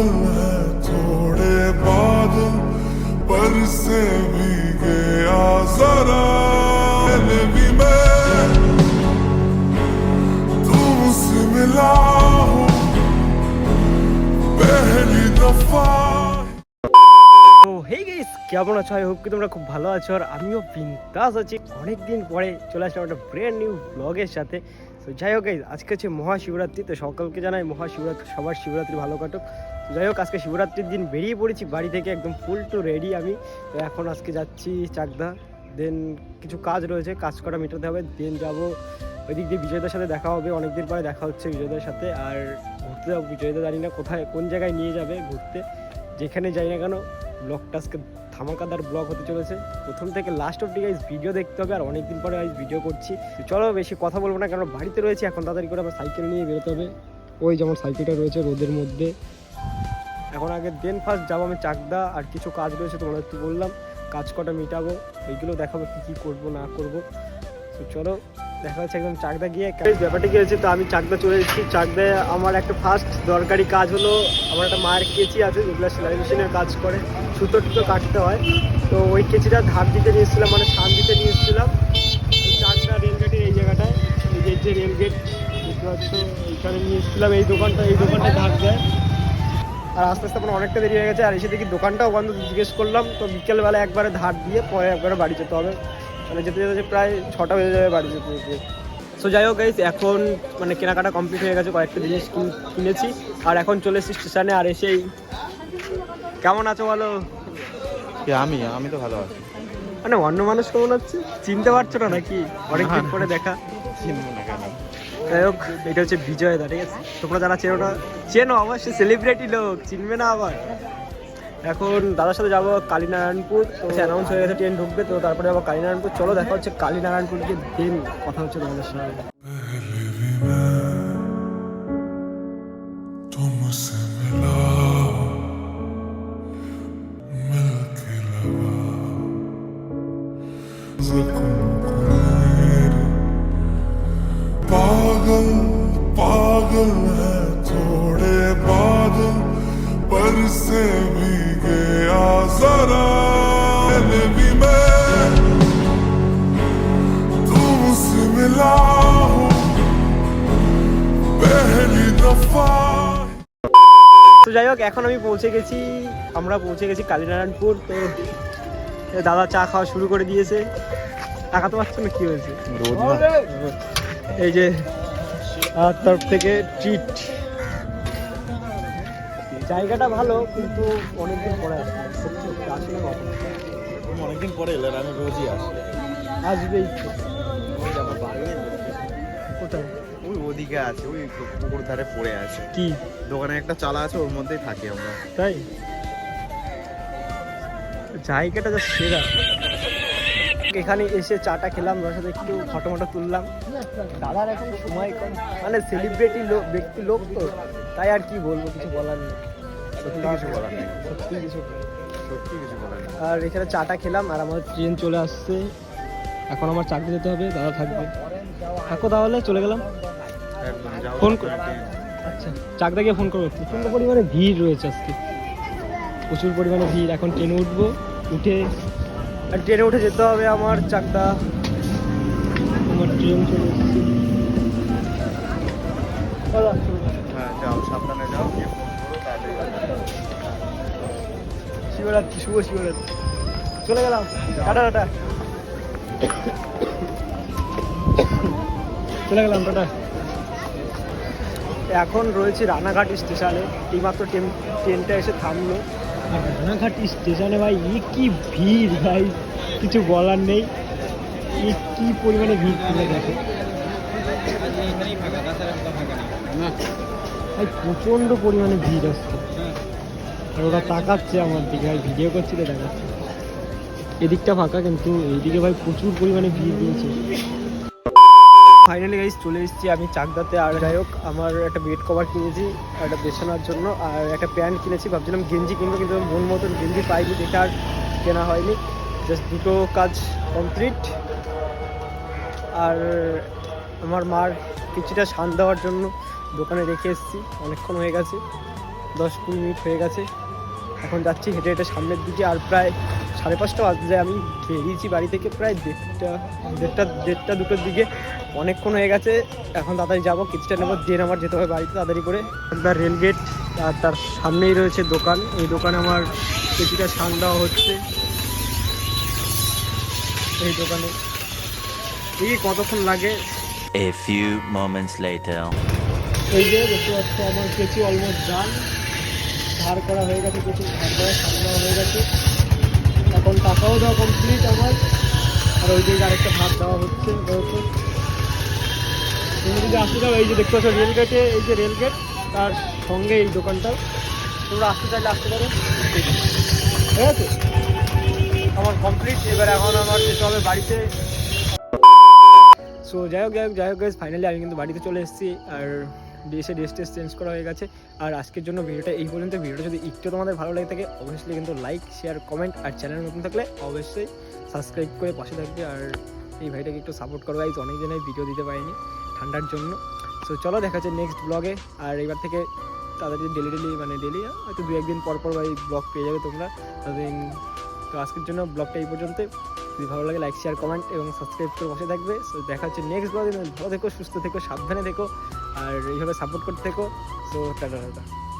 पागल पागल है थोड़े बादल पर से भी गया जरा मैंने भी मैं तुमसे मिला हूँ पहली दफा তো হেই গেইস কেমন আছো আই হোপ কি তোমরা খুব ভালো আছো আর আমিও বিন্দাস আছি অনেক দিন পরে চলে আসলাম একটা ব্র্যান্ড নিউ ব্লগের সাথে তো যাই হোক guys, আজকে হচ্ছে মহাশিবরাত্রি তো সকলকে জানাই মহাশিবরাত্রি সবার শিবরাত্রি ভালো কাটুক তো যাই হোক, আজকে শিবরাত্রির দিন বেরিয়ে পড়েছি। বাড়ি থেকে একদম ফুল টু রেডি আমি। এখন আজকে যাচ্ছি চাকদা। দেন কিছু কাজ রয়েছে, কাজ করা মেটাতে হবে। দেন যাব ওই দিক দিয়ে বিজয়দার সাথে দেখা হবে। অনেকদিন পরে দেখা হচ্ছে বিজয়দার সাথে। আর ঘুরতে যাব। বিজয়দা জানি না কোথায়, কোন জায়গায় নিয়ে যাবে ঘুরতে। যেখানে যাই না কেন ব্লগটা আজকে ধামাকাদার ব্লগ হতে চলেছে। প্রথম থেকে লাস্ট অব্দি গাইজ ভিডিও দেখতে হবে। আর অনেকদিন পরে গাইজ ভিডিও করছি। চলো, বেশি কথা বলব না। কারণ বাড়িতে রয়েছে। এখন তাড়াতাড়ি করে আমার সাইকেল নিয়ে বেরোতে হবে। ওই যেমন সাইকেলটা রয়েছে রোদের মধ্যে। এখন আগে দেন ফার্স্ট যাব, আমি চাকদা আর কিছু কাজ রয়েছে তোমাদের একটু বললাম, কাজ কটা মিটাবো, এইগুলো দেখাবো কী কী করব, না করব। তো চলো, দেখা হচ্ছে একদম চাকদা গিয়ে। ব্যাপারটা কি তো আমি চাকদা চলে এসেছি। চাকদায় আমার একটা ফার্স্ট দরকারি কাজ হলো, আমার একটা মায়ের কেচি আছে, যেগুলো সেলাই মেশিনের কাজ করে, সুতো টুতো কাটতে হয়। তো ওই কেচিটা ধার দিতে নিয়ে এসেছিলাম মানে সান দিতে নিয়ে এসেছিলাম। চাকদা রেলগেটের এই জায়গাটায়, এই যে যে রেলগেট দেখতে পাচ্ছ, এইখানে নিয়ে এসেছিলাম, এই দোকানটা এই দোকানটা ধার দেয়। আর আস্তে আস্তে আমার অনেকটা দেরি হয়ে গেছে আর এসে দেখি দোকানটাও বন্ধ জিজ্ঞেস করলাম তো বিকেলবেলা একবারে ধার দিয়ে পরে একবারে বাড়ি যেতে হবে। মানে যেতে যেতে প্রায় ছটা বেজে যাবে বাড়ি যেতে যেতে। সো যাই হোক গাইস এখন মানে কেনাকাটা কমপ্লিট হয়ে গেছে কয়েকটা জিনিস কিনেছি। আর এখন চলে এসেছি স্টেশনে আর এসেই কেমন আছো বলো? আমি? আমি তো ভালো আছি। মানে অন্য মানুষ কেমন হচ্ছে চিনতে পারছ না নাকি? অনেকদিন পরে দেখা। চিনবো না কেন? যাই হোক এটা হচ্ছে বিজয় দা ঠিক আছে তোমরা যারা চেনো না চেনো অবশ্যই সেলিব্রিটি লোক চিনবে না আবার এখন দাদার সাথে যাবো কালীনারায়ণপুর তো অ্যানাউন্স হয়ে গেছে ট্রেন ঢুকবে তো তারপরে যাবো কালীনারায়ণপুর চলো দেখা হচ্ছে কালীনারায়ণপুর গিয়ে দিন কথা হচ্ছে তোমাদের সঙ্গে पहले भी मैं तुमसे मिला मिलके लगा पर से भी गया जरा पहले भी मैं तुमसे मिला हूँ पहली दफा তো যাই হোক এখন আমি পৌঁছে গেছি আমরা পৌঁছে গেছি কালীনারায়ণপুর তো এ দাদা চা খাওয়া শুরু করে দিয়েছে টাকা তো পাচ্ছ না কি হয়েছে রোদ না এই যে আমার তরফ থেকে ট্রিট জায়গাটা ভালো কিন্তু অনেকদিন পরে আসলে সত্যি আসলে কখন? অনেকদিন পরে এলে আর আমি রোজই আসি আসবেই কোথায়? ওই ওদিকে আছে ওই পুকুর ধারে পড়ে আছে। কি? দোকানে একটা চালা আছে ওর মধ্যেই থাকি আমরা। তাই? জায়গাটা যা সেরা। এখানে এসে চাটা খেলাম ওর সাথে একটু ফটো মটো তুললাম। দাদার এখন সময় কম। মানে সেলিব্রিটি লোক ব্যক্তি লোক তো। তাই আর কি বলব কিছু বলার নেই। সত্যি কিছু বলার নেই। সত্যি কিছু সত্যি কিছু বলার নেই। আর এখানে চাটা খেলাম আর আমার ট্রেন চলে আসছে। এখন আমার চাকরি যেতে হবে দাদা থাকবে। থাকো তাহলে চলে গেলাম। ফোন কর- আচ্ছা চাকদা গিয়ে ফোন করব প্রচণ্ড পরিমাণে ভিড় রয়েছে আজকে। প্রচুর পরিমাণে ভিড়। এখন ট্রেনে উঠবো উঠে আর ট্রেনে উঠে যেতে হবে আমার চাকদা। আমার ট্রেন চলে এসেছে দাদা, হ্যাঁ যাও সাবধানে যাও গিয়ে ফোন করো তাড়াতাড়ি যাও। শিবরাত্রি, শুভ শিবরাত্রি। চলে গেলাম। Tata tata. চলে গেলাম, টাটা। এখন রয়েছে রানাঘাট স্টেশনে। এইমাত্র ট্রেন, ট্রেনটা এসে থামলো। আর রানাঘাট স্টেশনে ভাই ই কি ভিড় ভাই। কিছু বলার নেই। ই কি পরিমাণে ভিড় তুলে দেখে ভাই, প্রচণ্ড পরিমাণে ভিড় আসছে। আর ওরা তাকাচ্ছে আমার দিকে, ভাই ভিডিও করছিল দেখাচ্ছে। এদিকটা ফাঁকা কিন্তু, এইদিকে ভাই প্রচুর পরিমাণে ভিড় দিয়েছে ফাইনালি গাইজ চলে এসেছি আমি চাকদাতে। আর যাই হোক, আমার একটা বেড কভার কিনেছি, একটা বেছানোর জন্য, আর একটা প্যান্ট কিনেছি। ভাবছিলাম গেঞ্জি কিনবো, কিন্তু মন মতন গেঞ্জি পাইনি দেখে আর কেনা হয়নি। জাস্ট দুটো কাজ কমপ্লিট আর আমার মার কিছুটা শান দেওয়ার জন্য দোকানে রেখে এসেছি। অনেকক্ষণ হয়ে গেছে, দশ কুড়ি মিনিট হয়ে গেছে। এখন যাচ্ছি হেঁটে হেঁটে সামনের দিকে আর প্রায় সাড়ে পাঁচটা বাজে আমি বেরিয়েছি বাড়ি থেকে প্রায় দেড়টা দেড়টা দেড়টা দুটোর দিকে। অনেকক্ষণ হয়ে গেছে এখন তাড়াতাড়ি যাব কিছুটা নেব দেন আমার যেতে হবে বাড়িতে তাড়াতাড়ি করে। একবার রেলগেট আর তার সামনেই রয়েছে দোকান। এই দোকানে আমার কিছুটা ছান দেওয়া হচ্ছে। এই দোকানে। এই কতক্ষণ লাগে। A few moments later. এই যে দেখতে পাচ্ছ আমার কেঁচি অলমোস্ট ডান ধার করা হয়ে গেছে কিছু ধার করা সার হয়ে গেছে। এখন টাকাও দেওয়া কমপ্লিট আমার। আর ওই দিকে আরেকটা ভাত দেওয়া হচ্ছে রয়েছে তুমি যদি আসতে যাও এই যে দেখতে পাচ্ছ রেলগেটে এই যে রেলগেট তার সঙ্গে এই দোকানটা তোমরা আসতে চাইলে আসতে পারো। ঠিক আছে? আমার কমপ্লিট এবার এখন আমার যেতে হবে বাড়িতে। সো যাই হোক যাই হোক যাই হোক ফাইনালি আমি কিন্তু বাড়িতে চলে এসেছি। আর এসে ড্রেস টেস চেঞ্জ করা হয়ে গেছে। আর আজকের জন্য ভিডিওটা এই পর্যন্ত। ভিডিওটা যদি একটু তোমাদের ভালো লাগে থাকে, অবশ্যই কিন্তু লাইক শেয়ার কমেন্ট আর চ্যানেল নতুন থাকলে অবশ্যই সাবস্ক্রাইব করে পাশে থাকবে। আর এই ভাইটাকে একটু সাপোর্ট করো গাইজ অনেক জনাই ভিডিও দিতে পারিনি ঠান্ডার জন্য। সো চলো দেখা যাচ্ছে নেক্সট ব্লগে আর এবার থেকে তাড়াতাড়ি ডেলি ডেলি মানে ডেলি হয়তো দু একদিন পর পর এই ব্লগ পেয়ে যাবে তোমরা। ততদিন তো আজকের জন্য ব্লগটা এই পর্যন্ত যদি ভালো লাগে লাইক শেয়ার কমেন্ট এবং সাবস্ক্রাইব করে বসে থাকবে। সো দেখা হচ্ছে নেক্সট ব্লগে ভালো থেকো, সুস্থ থেকো, সাবধানে থেকো। আর এইভাবে সাপোর্ট করতে থেকো। So tata tata.